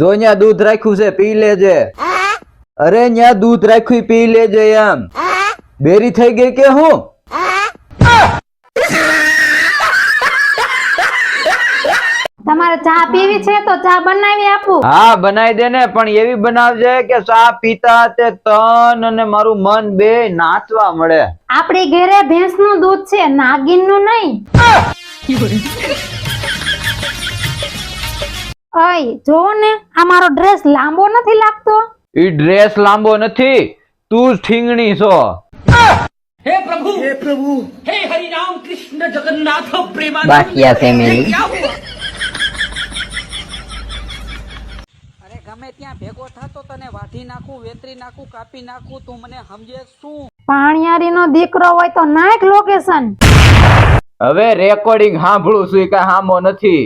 જો ન્યા દૂધ રાખ્યું છે પી લેજે. અરે ન્યા દૂધ રાખ્યું પી લેજે એમ. બેરી થઈ ગઈ કે હું? તમારે ચા પીવી છે તો ચા બનાવી આપું. હા બનાવી દે ને પણ એવી બનાવજે કે ચા પીતા તે તન અને મારું મન બે નાચવા મળે. આપણી ઘરે ભેંસનું દૂધ છે નાગિનનું નહીં. અય જો ને આ મારો ડ્રેસ લાંબો નથી લાગતો. ઈ ડ્રેસ લાંબો નથી તું જ ઠીંગણી છો. હે પ્રભુ હે પ્રભુ. હે હરિ રામ કૃષ્ણ જગન્નાથ પ્રેમાનંદ. બાકિયા ફેમિલી અરે ગમે ત્યાં ભેગો થતો તને વાઢી નાખું વેતરી નાખું કાપી નાખું તું મને સમજે શું? પાણિયારીનો દીકરો હોય તો નાયક લોકેશન. હવે રેકોર્ડિંગ સાંભળું છું કે હામો નથી.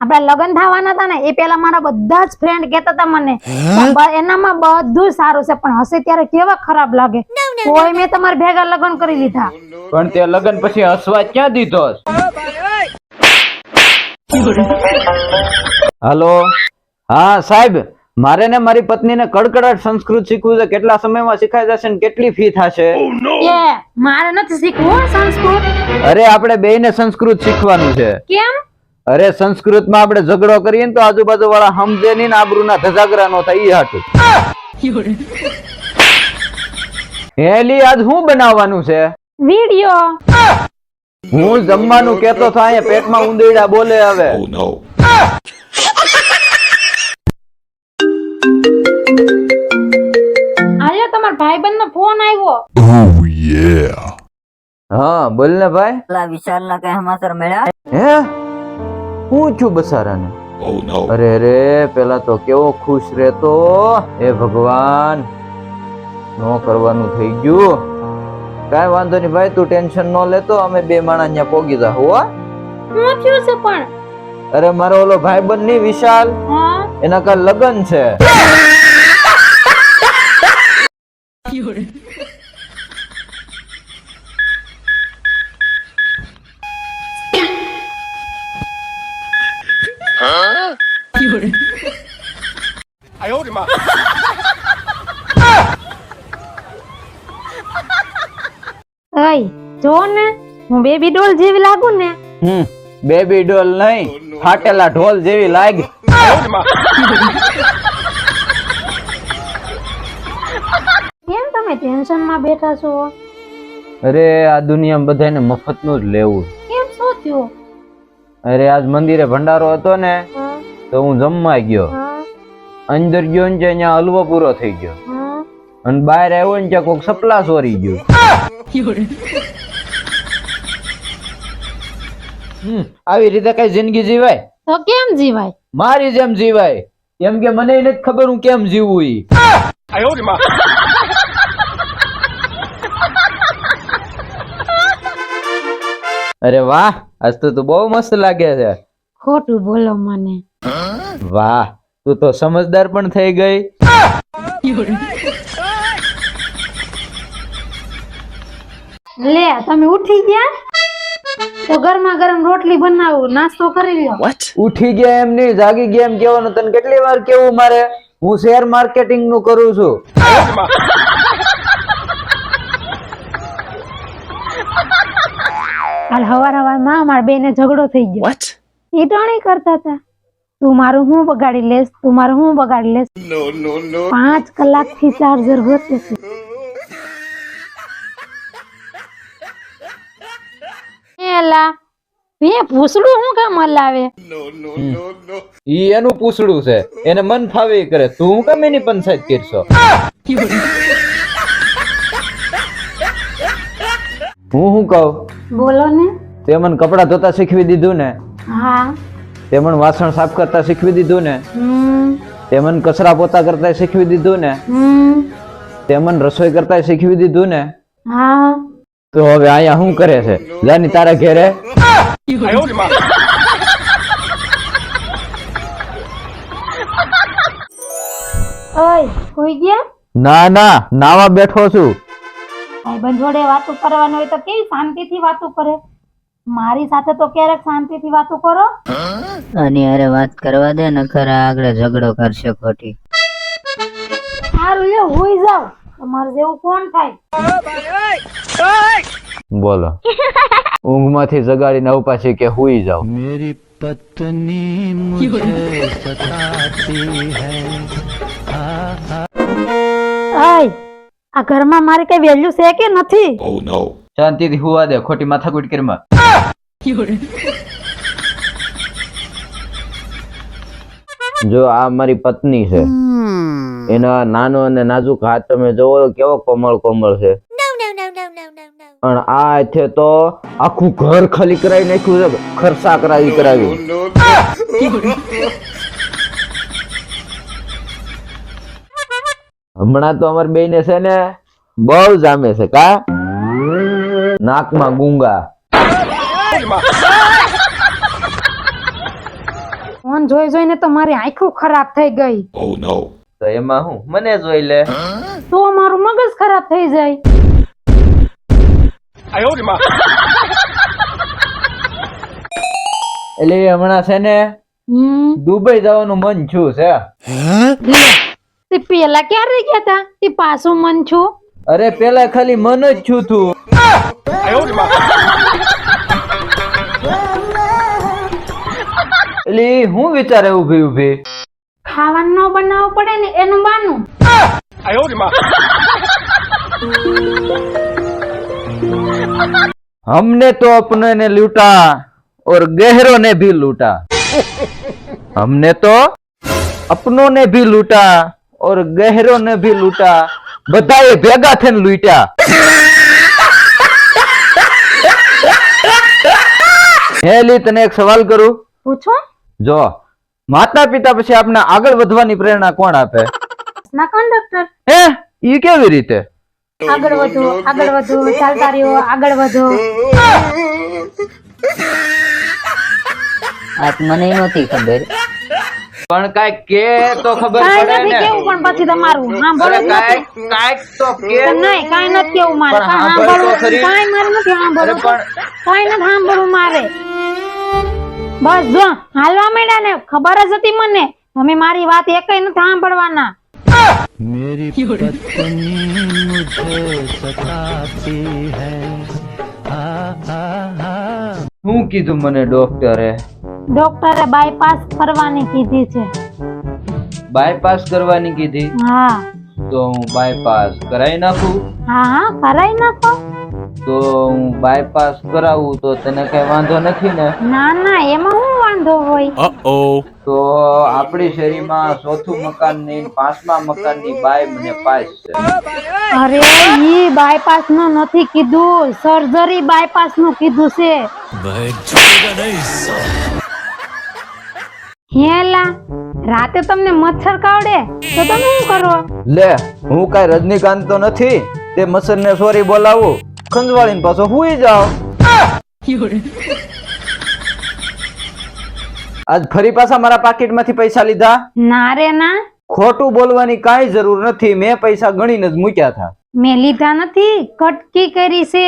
આપડા લગ્ન થવાના હતા ને એ પેલા મારા બધા જ ફ્રેન્ડ કહેતા હતા મને એનામાં બધું સારું છે પણ હશે ત્યારે કેવા ખરાબ લાગે? કોઈ મેં તમારા ભેગા લગ્ન કરી લીધા. પણ તે લગન પછી હસવા ક્યાં દીધો હાલો? હા સાહેબ મારે ને મારી પત્નીને કડકડાટ સંસ્કૃત શીખવું છે. કેટલા સમયમાં શીખાઈ જશે ને કેટલી ફી થશે? મારે નથી શીખવું સંસ્કૃત. અરે આપણે બેયને સંસ્કૃત શીખવાનું છે. કેમ? અરે સંસ્કૃતમાં આપણે ઝઘડો કરીએ ને તો આજુબાજુ વાળા સમજે નહીં ને આબરૂના ધજાગરા નો થાય એ હાટું. હેલી આજ શું બનાવવાનું છે? વિડિયો. હું જમવાનું કેતો તો અહીંયા પેટમાં ઉંદરડા બોલે હવે. આજે તમારા ભાઈબંધ નો ફોન આવ્યો. હા બોલ ને ભાઈ. પેલા વિશાલ ના કઈ સમાચાર મળ્યા? હે? હું છું બસારાને? અરે અરે પેલા તો કેવો ખુશ રહેતો. એ ભગવાન નો કરવાનું થઈ ગયું. કાઈ વાંધો નહીં ભાઈ તું ટેન્શન ન લેતો અમે બે માણસ ત્યાં પોગી જા હોવા શું થયું છે પણ? અરે મારો ઓલો ભાઈબંધની વિશાલ? એના કાલ લગન છે અય જો ને હું બેબી ડોલ જેવી લાગુ ને. હમ બેબી ડોલ નહીં ફાટેલા ઢોલ જેવી લાગી. કેમ તમે ટેન્શનમાં બેઠા છો? અરે આ દુનિયામાં બધાને મફતનું જ લેવું. કેમ? શું થયું? અરે આજ મંદિરે ભંડારો હતો ને તો હું જમવા ગયો. અંદર ગયો ને ત્યાં હલવો પૂરો થઈ ગયો. અને બહાર આવ્યો ને ત્યાં કોક સપલા સોરી ગયું. આવી રીતે કઈ જિંદગી જીવાય? તો કેમ જીવાય? મારી જેમ જીવાય. કેમ કે મને નથી ખબર હું કેમ જીવું ઈ. અરે વાહ આજ તો તું બહુ મસ્ત લાગે છે. ખોટું બોલો મને. વાહ તું તો સમજદાર પણ થઈ ગઈ. લે તમે ઉઠી ગયા? તો ગરમા ગરમ રોટલી બનાવું નાસ્તો કરી લો ઉઠી ગયા એમ નહીં જાગી ગયા એમ કેવાનું તને કેટલી વાર કેવું મારે? હું શેર માર્કેટિંગનું કરું છું. કાલ હવાર હવારમાં અમારા બેને ઝઘડો થઈ ગયો. એ ટાણી કરતા હતા. તું મારું હું બગાડી લેસ તું મારું હું બગાડી લેસ પાંચ કલાકથી ચાર્જર ગોતે છે એલા એ ભૂસડું હું કામ હલાવે? ઈ એનું પૂછડું છે. એને મન ફાવે ઈ કરે. તું હું કેમ એની પંચાયત કરશો? હું શું કહું? બોલો ને. તે મને કપડા ધોતા શીખવી દીધું ને. હા. તે મને વાસણ સાફ કરતા શીખવી દીધું ને. હમ. તે મને કચરા પોતા કરતા શીખવી દીધું ને. હમ. તે મને રસોઈ કરતા શીખવી દીધું ને. હા. તો હવે અહીંયા શું કરે છે? જાની તારા ઘેરે? ઓય કોઈ ગયા? ના ના નાવા બેઠો છું. ભાઈબંધ જોડે વાતો કરવાનું હોય તો કેવી શાંતિથી વાતો કરે? મારી સાથે તો ક્યારેક શાંતિથી વાતો કરો. અને અરે વાત કરવા દે ને ખરા આગળ ઝઘડો કરશે ખોટી. સારું લે હોઈ જાવ તમારે જેવું કોણ થાય? બોલો. ઊંઘમાંથી જગાડીને આવું પાછી કે હુઈ જાવ અય આ ઘરમાં મારી કઈ વેલ્યુ છે કે નથી? શાંતિથી હુવા દે ખોટી માથાકૂટ કરમાં જો આ મારી પત્ની છે. એના નાનો અને નાજુક હાથ તમે જોવો કેવો કોમળ કોમળ છે. પણ આ છે તો આખું ઘર ખાલી કરાવી નાખ્યું છે ખર્ચા કરાવી કરાવી. હમણાં તો અમાર બેને છે ને બહુ જામે છે કા? નાકમાં ગુંગા. ફોન જોઈ જોઈને તો મારી આંખો ખરાબ થઈ ગઈ. તો એમાં હું? મને જોઈ લે. તો મારું મગજ ખરાબ થઈ જાય. એટલે હમણાં છે ને દુબઈ જવાનું મન છું છે. તે પેલા ક્યારે ગયા તા? તે પાછું મન છું અરે પેલા ખાલી મન જ છું તું. એટલે હું વિચારે ઊભી ઊભી ખાવાનું ન બનાવવું પડે ને એનું બાનું. हमने तो अपने ने लूटा और गहरों ने भी लूटा हमने तो अपनों ने भी लूटा और गहरों ने भी लूटा બધાએ ભેગા થઈને લૂટ્યા હેલી તને એક સવાલ કરું પૂછો જો માતા પિતા પછી આપણે આગળ વધવાની પ્રેરણા કોણ આપે ના કંડક્ટર હે ઈ કેવી રીતે આગળ વધો આગળ વધો ચાલતા રહ્યો આગળ વધો. મને નહોતી ખબર. પણ કઈ કે તો ખબર પડે નથી ને. કેવું પણ પછી તમારું સાંભળવું જ નથી. કાંઈક કાંઈક તો કે. નહીં કાંઈ નથી કેવું મારે. પણ કાંઈ સાંભળ તો સાંભળવું ખરી. મારે નથી સાંભળવું. અરે નથી સાંભળવું મારે. બસ જો હાલવા માંડ્યા ને ખબર જ હતી મને. તમે મારી વાત એક નથી સાંભળવાના. શું કીધું મને ડોક્ટરે ડોક્ટરે બાયપાસ કરવાની કીધી છે બાયપાસ કરવાની કીધી હા તો હું બાયપાસ કરાવી નાખું હા હા કરાવી નાખો તો હું બાયપાસ કરાવું તો તને કઈ વાંધો નથી ને ના ના એમાં શું વાંધો હોય તો આપણી શેરીમાં ચોથું મકાનની પાંચમા મકાનની બાય મને પાસ છે. અરે ઈ બાયપાસનું નથી કીધું. સર્જરી બાયપાસનું કીધું છે. હેલા રાતે તમને મચ્છર કાવડે? તો તમે શું કરો? લે હું કઈ રજનીકાંત તો નથી. તે મચ્છર ને સોરી બોલાવું. ખંજવાળીને પાછો હુઈ જાઓ. આજ ફરી પાછા મારા પાકીટમાંથી પૈસા લીધા? ના રે ના. ખોટું બોલવાની કાંઈ જરૂર નથી. મેં પૈસા ગણીને જ મૂક્યા હતા. મેં લીધા નથી. કટકી કરી છે.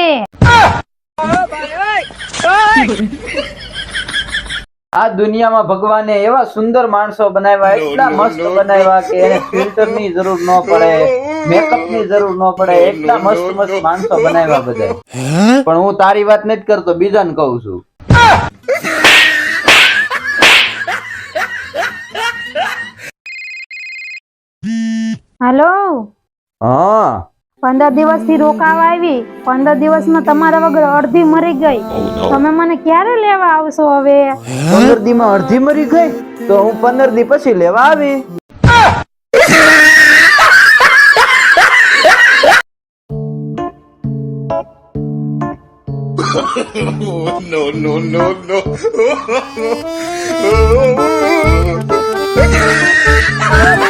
આ દુનિયામાં ભગવાને એવા સુંદર માણસો બનાવ્યા એટલા મસ્ત બનાવ્યા કે એને ફિલ્ટરની જરૂર ન પડે મેકઅપની જરૂર ન પડે એટલા મસ્ત મસ્ત માણસો બનાવ્યા બધા. પણ હું તારી વાત નથી કરતો બીજાને કહું છું. હાલો? હા. પંદર દિવસથી રોકાવા આવી. પંદર દિવસમાં તમારા વગર અડધી મરી ગઈ. તમે મને ક્યારે લેવા આવશો હવે? પંદર દી માં અડધી મરી ગઈ? તો હું પંદર દી પછી લેવા આવી. આ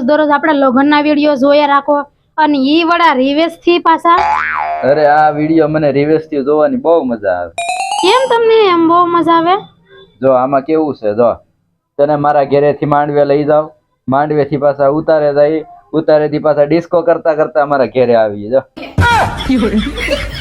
દરરોજ દરરોજ આપણા લગ્નના વીડિયો જોયા રાખો અને ઈ વડા રિવેશથી પાછા? અરે આ વીડિયો મને રિવેશથી જોવાની બહુ મજા આવે. કેમ તમને એમ બહુ મજા આવે? જો આમાં કેવું છે જો. તને મારા ઘેરેથી માંડવે લઈ જાવ માંડવે થી પાછા ઉતારે જાય. ઉતારે થી પાછા ડિસ્કો કરતા કરતા અમારા ઘરે આવી જો.